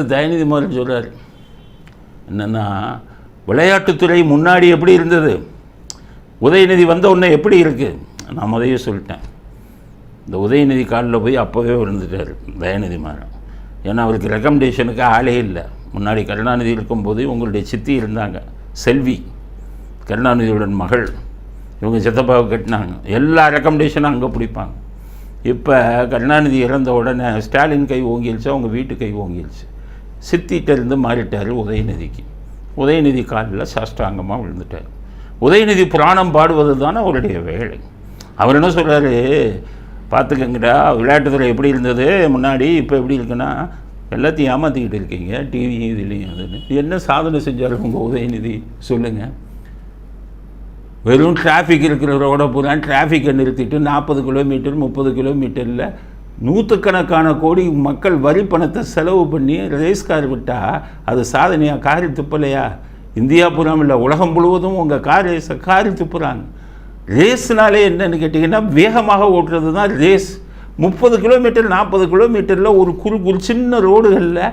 தயநிதி மாதிரி சொல்கிறார் என்னென்னா விளையாட்டுத்துறை முன்னாடி எப்படி இருந்தது? உதயநிதி வந்த உடனே எப்படி இருக்குது நான் முதைய சொல்லிட்டேன். இந்த உதயநிதி காலில் போய் அப்போவே விழுந்துட்டார் தயநிதி மாறன். ஏன்னா அவருக்கு ரெக்கமெண்டேஷனுக்கு ஆளே இல்லை. முன்னாடி கருணாநிதி இருக்கும்போது உங்களுடைய சித்தி இருந்தாங்க செல்வி. கருணாநிதியுடன் மகள். இவங்க சித்தப்பாவை கட்டினாங்க. எல்லா ரெக்கமெண்டேஷனும் அங்கே பிடிப்பாங்க. இப்போ கருணாநிதி இறந்த உடனே ஸ்டாலின் கை ஓங்கிடுச்சு அவங்க வீட்டு கை ஓங்கிருச்சு. சித்திகிட்ட இருந்து மாறிட்டார் உதயநிதிக்கு. உதயநிதி காலில் சாஷ்டாங்கமாக விழுந்துட்டார். உதயநிதி புராணம் பாடுவது தானே அவருடைய வேலை. அவர் என்ன சொல்கிறாரு பார்த்துக்கங்கடா விளையாட்டுத்துறை எப்படி இருந்தது? முன்னாடி இப்போ எப்படி இருக்குன்னா எல்லாத்தையும் ஏமாற்றிக்கிட்டு இருக்கீங்க டிவி இதுலேயும் அதுன்னு. என்ன சாதனை செஞ்சார் உங்கள் உதயநிதி? சொல்லுங்கள் வெறும் டிராஃபிக் இருக்கிற ரோட பூரா டிராஃபிக்கை நிறுத்திட்டு நாற்பது கிலோமீட்டர் முப்பது கிலோமீட்டரில் நூற்றுக்கணக்கான கோடி மக்கள் வரி பணத்தை செலவு பண்ணி ரேஸ் கார் விட்டால் அது சாதனையாக காரி துப்பலையா இந்தியா புறம் இல்லை. உலகம் முழுவதும் உங்கள் கார் ரேஸை காரி துப்புறாங்க ரேஸ்னாலே என்னன்னு கேட்டிங்கன்னா வேகமாக ஓட்டுறது தான் ரேஸ். முப்பது கிலோமீட்டர் நாற்பது கிலோமீட்டரில் ஒரு குறு குறு சின்ன ரோடுகளில்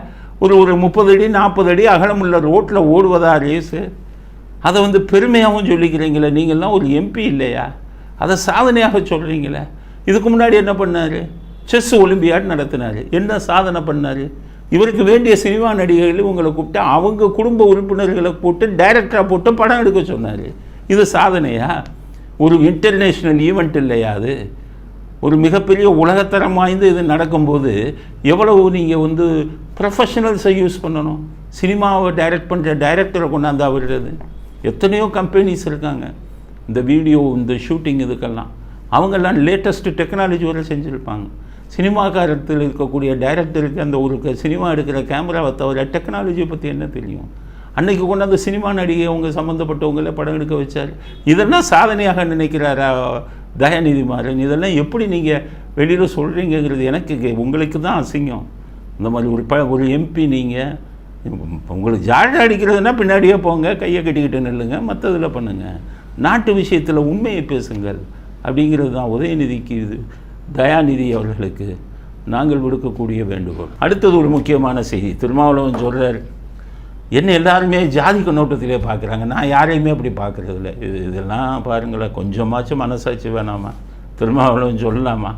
ஒரு ஒரு முப்பது அடி நாற்பது அடி அகலமுள்ள ரோட்டில் ஓடுவதா ரேஸு? அதை வந்து பெருமையாகவும் சொல்லிக்கிறீங்களே. நீங்கள்லாம் ஒரு எம்பி இல்லையா? அதை சாதனையாக சொல்கிறீங்களே இதுக்கு முன்னாடி என்ன பண்ணார்? செஸ் ஒலிம்பியாட் நடத்தினார். என்ன சாதனை பண்ணார்? இவருக்கு வேண்டிய சினிமா நடிகைகள் உங்களை கூப்பிட்டு அவங்க குடும்ப உறுப்பினர்களை போட்டு டைரக்டராக போட்டு படம் எடுக்க சொன்னார். இது சாதனையா? ஒரு இன்டர்நேஷ்னல் ஈவெண்ட் இல்லையா அது? ஒரு மிகப்பெரிய உலகத்தரம் வாய்ந்து இது நடக்கும்போது எவ்வளவு நீங்கள் வந்து ப்ரொஃபஷனல்ஸை யூஸ் பண்ணணும்? சினிமாவை டைரக்ட் பண்ணுற டைரக்டரை கொண்டாந்து அவர்கிறது எத்தனையோ கம்பெனிஸ் இருக்காங்க. இந்த வீடியோ இந்த ஷூட்டிங் இதுக்கெல்லாம். அவங்கெல்லாம் லேட்டஸ்ட்டு டெக்னாலஜி வரை செஞ்சுருப்பாங்க. சினிமாக்காரத்தில் இருக்கக்கூடிய டைரக்டருக்கு அந்த ஒரு சினிமா எடுக்கிற கேமராவை தவிர டெக்னாலஜியை பற்றி என்ன தெரியும்? அன்னைக்கு கொண்டாந்து சினிமா நடிகை அவங்க சம்மந்தப்பட்டவங்கள படம் எடுக்க வச்சார். இதெல்லாம் சாதனையாக நினைக்கிறாரா தயாநிதி மாறன் இதெல்லாம் எப்படி நீங்கள் வெளியில் சொல்கிறீங்கிறது எனக்கு உங்களுக்கு தான் அசிங்கம். இந்த மாதிரி ஒரு ப ஒரு எம்பி நீங்கள் உங்களுக்கு ஜாழ அடிக்கிறதுனா பின்னாடியே போங்க கையை கட்டிக்கிட்டு நில்லுங்க மற்றதில் பண்ணுங்கள் நாட்டு விஷயத்தில் உண்மையை பேசுங்கள். அப்படிங்கிறது தான் உதயநிதிக்கு இது. தயாநிதி அவர்களுக்கு நாங்கள் விடுக்கக்கூடிய வேண்டுகோள். அடுத்தது ஒரு முக்கியமான செய்தி. திருமாவளவன் சொல்கிறார் என்ன எல்லாருமே ஜாதி கண்ணோட்டத்திலே பார்க்குறாங்க. நான் யாரையுமே அப்படி பார்க்குறதில்ல. இது இதெல்லாம் பாருங்களேன் கொஞ்சமாச்சும் மனசாட்சி வேணாமா? திருமாவளவன் சொல்லலாமா?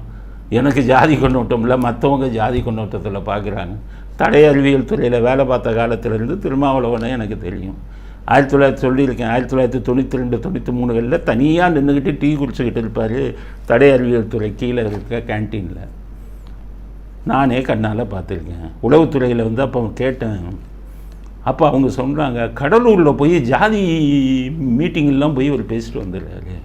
எனக்கு ஜாதி கண்ணோட்டம் இல்லை மற்றவங்க ஜாதி கண்ணோட்டத்தில் பார்க்குறாங்க. தடை அறிவியல் துறையில் வேலை பார்த்த காலத்திலேருந்து திருமாவளவனை எனக்கு தெரியும். ஆயிரத்தி தொள்ளாயிரத்தி சொல்லியிருக்கேன் ஆயிரத்தி தொள்ளாயிரத்தி தொண்ணூற்றி ரெண்டு தொண்ணூற்றி மூணுகளில் தனியாக நின்றுக்கிட்டு டீ குடிச்சுக்கிட்டு இருப்பார் தடை அறிவியல் துறை கீழே இருக்க கேன்டீனில் நானே கண்ணால் பார்த்துருக்கேன். உளவுத்துறையில் வந்து அப்போ கேட்டேன். அப்போ அவங்க சொல்கிறாங்க கடலூரில் போய் ஜாதி மீட்டிங்கெல்லாம் போய் அவர் பேசிட்டு வந்துடுறாரு.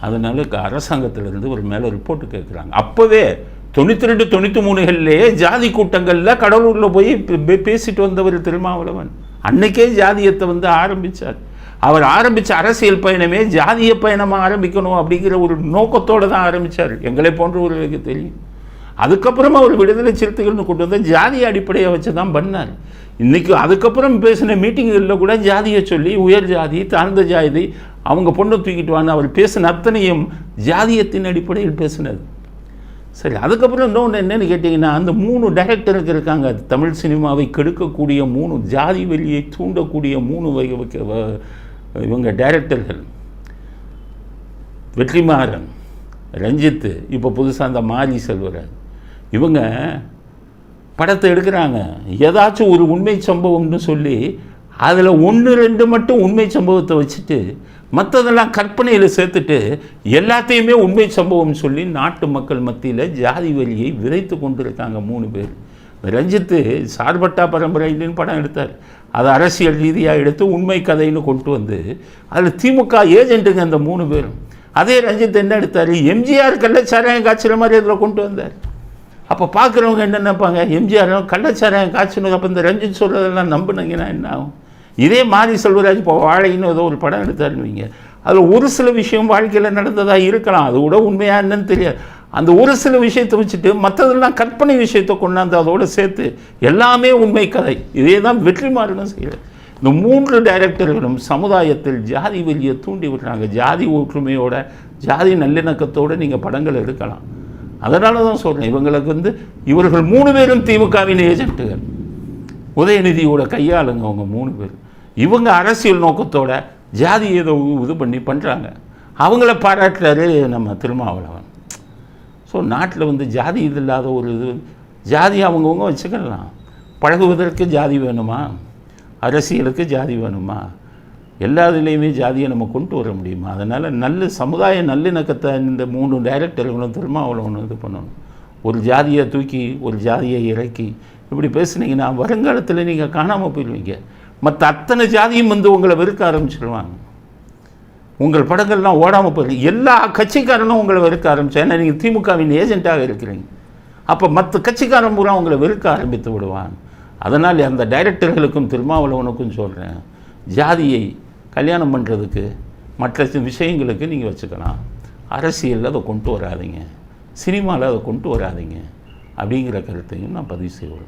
அதனால க- அரசாங்கத்திலேருந்து ஒரு மேலே ரிப்போர்ட்டு கேட்குறாங்க அப்போவே தொண்ணூற்றி ரெண்டு தொண்ணூற்றி மூணுகள்லேயே ஜாதி கூட்டங்களில் கடலூரில் போய் பேசிட்டு வந்தவர் திருமாவளவன். அன்னைக்கே ஜாதியத்தை வந்து ஆரம்பித்தார் அவர் ஆரம்பித்த அரசியல் பயணமே ஜாதிய பயணமாக ஆரம்பிக்கணும் அப்படிங்கிற ஒரு நோக்கத்தோடு தான் ஆரம்பித்தார் எங்களை போன்றவர்களுக்கு தெரியும். அதுக்கப்புறமா ஒரு விடுதலை சிறுத்தைகள்னு கொண்டு வந்து ஜாதிய அடிப்படையை வச்சு தான் பண்ணார். இன்றைக்கி அதுக்கப்புறம் பேசின மீட்டிங்களில் கூட ஜாதியை சொல்லி உயர் ஜாதி தாழ்ந்த ஜாதி அவங்க பொண்ணை தூக்கிட்டு வான்னு அவர் பேசின அத்தனையும் ஜாதியத்தின் அடிப்படையில் பேசினது சரி அதுக்கப்புறம் இன்னொன்று என்னென்னு கேட்டிங்கன்னா அந்த மூணு டைரக்டருக்கு இருக்காங்க. தமிழ் சினிமாவை கெடுக்கக்கூடிய மூணு ஜாதி வெளியை தூண்டக்கூடிய மூணு வகை வைக்க வ- இவங்க டைரக்டர்கள் வெற்றிமாறன் ரஞ்சித்து இப்போ புதுசாக அந்த மாரி செல்வராஜ். இவங்க படத்தை எடுக்கிறாங்க. ஏதாச்சும் ஒரு உண்மை சம்பவம்னு சொல்லி அதில் ஒன்று ரெண்டு மட்டும் உண்மை சம்பவத்தை வச்சுட்டு மற்றதெல்லாம் கற்பனையில் சேர்த்துட்டு எல்லாத்தையுமே உண்மை சம்பவம் சொல்லி நாட்டு மக்கள் மத்தியில் ஜாதி வழியை விதைத்து கொண்டிருக்காங்க மூணு பேர். ரஞ்சித்து சார்பட்டா பரம்பரைன்னு படம் எடுத்தார். அதை அரசியல் ரீதியாக எடுத்து உண்மை கதைன்னு கொண்டு வந்து அதில் திமுக ஏஜென்ட்டுங்க அந்த மூணு பேரும். அதே ரஞ்சித் என்ன எடுத்தார்? எம்ஜிஆர் கள்ளச்சாராயம் காய்ச்சல மாதிரி அதில் கொண்டு வந்தார். அப்போ பார்க்குறவங்க என்ன நினைப்பாங்க? எம்ஜிஆர் கள்ளச்சாராயம் காய்ச்சணும். அப்போ இந்த ரஞ்சித் சொல்கிறதெல்லாம் நம்பினீங்கன்னா என்ன ஆகும்? இதே மாதிரி செல்வராஜ் இப்போ வாழைன்னு ஏதோ ஒரு படம் எடுத்தாருன்னு அதில் ஒரு சில விஷயம் வாழ்க்கையில் நடந்ததாக இருக்கலாம். அது கூட உண்மையாக என்னன்னு தெரியாது. அந்த ஒரு சில விஷயத்தை வச்சுட்டு மற்றதெல்லாம் கற்பனை விஷயத்தை கொண்டாந்து அதோடு சேர்த்து எல்லாமே உண்மை கதை. இதே தான் வெற்றிமாறனும் செய்யலை இந்த மூன்று டைரக்டர்களும் சமுதாயத்தில் ஜாதி வெளியை தூண்டி விடுறாங்க ஜாதி ஒற்றுமையோட ஜாதி நல்லிணக்கத்தோடு நீங்கள் படங்கள் எடுக்கலாம். அதனால தான் சொல்கிறேன். இவங்களுக்கு வந்து இவர்கள் மூணு பேரும் திமுகவின் ஏஜென்ட்டுகள் உதயநிதியோட கையாளுங்க அவங்க மூணு பேர் இவங்க அரசியல் நோக்கத்தோட ஜாதி ஏதோ இது பண்ணி பண்ணுறாங்க அவங்கள பாராட்டுறாரு நம்ம திருமாவளவன். ஸோ நாட்டில் வந்து ஜாதி இது இல்லாத ஒரு இது ஜாதி அவங்கவுங்க வச்சுக்கலாம். பழகுவதற்கு ஜாதி வேணுமா? அரசியலுக்கு ஜாதி வேணுமா? எல்லா இதுலேயுமே ஜாதியை நம்ம கொண்டு வர முடியுமா? அதனால் நல்ல சமுதாய நல்லிணக்கத்தை இந்த மூணு டைரக்டர்களும் திருமாவளவனும் இது பண்ணணும். ஒரு ஜாதியை தூக்கி ஒரு ஜாதியை இறக்கி இப்படி பேசுனீங்கன்னா வருங்காலத்தில் நீங்கள் காணாமல் போயிடுவீங்க மற்ற அத்தனை ஜாதியும் வந்து உங்களை வெறுக்க ஆரம்பிச்சிடுவாங்க உங்கள் படங்கள்லாம் ஓடாமல் போயிருக்கு எல்லா கட்சிக்காரனும் உங்களை வெறுக்க ஆரம்பிச்சா ஏன்னா நீங்கள் திமுகவின் ஏஜென்ட்டாக இருக்கிறீங்க. அப்போ மற்ற கட்சிக்காரன் பூரா உங்களை வெறுக்க ஆரம்பித்து விடுவான். அதனால் அந்த டைரக்டர்களுக்கும் திருமாவளவனுக்கும் சொல்கிறேன் ஜாதியை கல்யாணம் பண்ணுறதுக்கு மற்ற விஷயங்களுக்கு நீங்கள் வச்சுக்கலாம். அரசியலில் அதை கொண்டு வராதீங்க. சினிமாவில் அதை கொண்டு வராதீங்க. அப்படிங்கிற கருத்தையும் நான் பதிவு செய்வேன்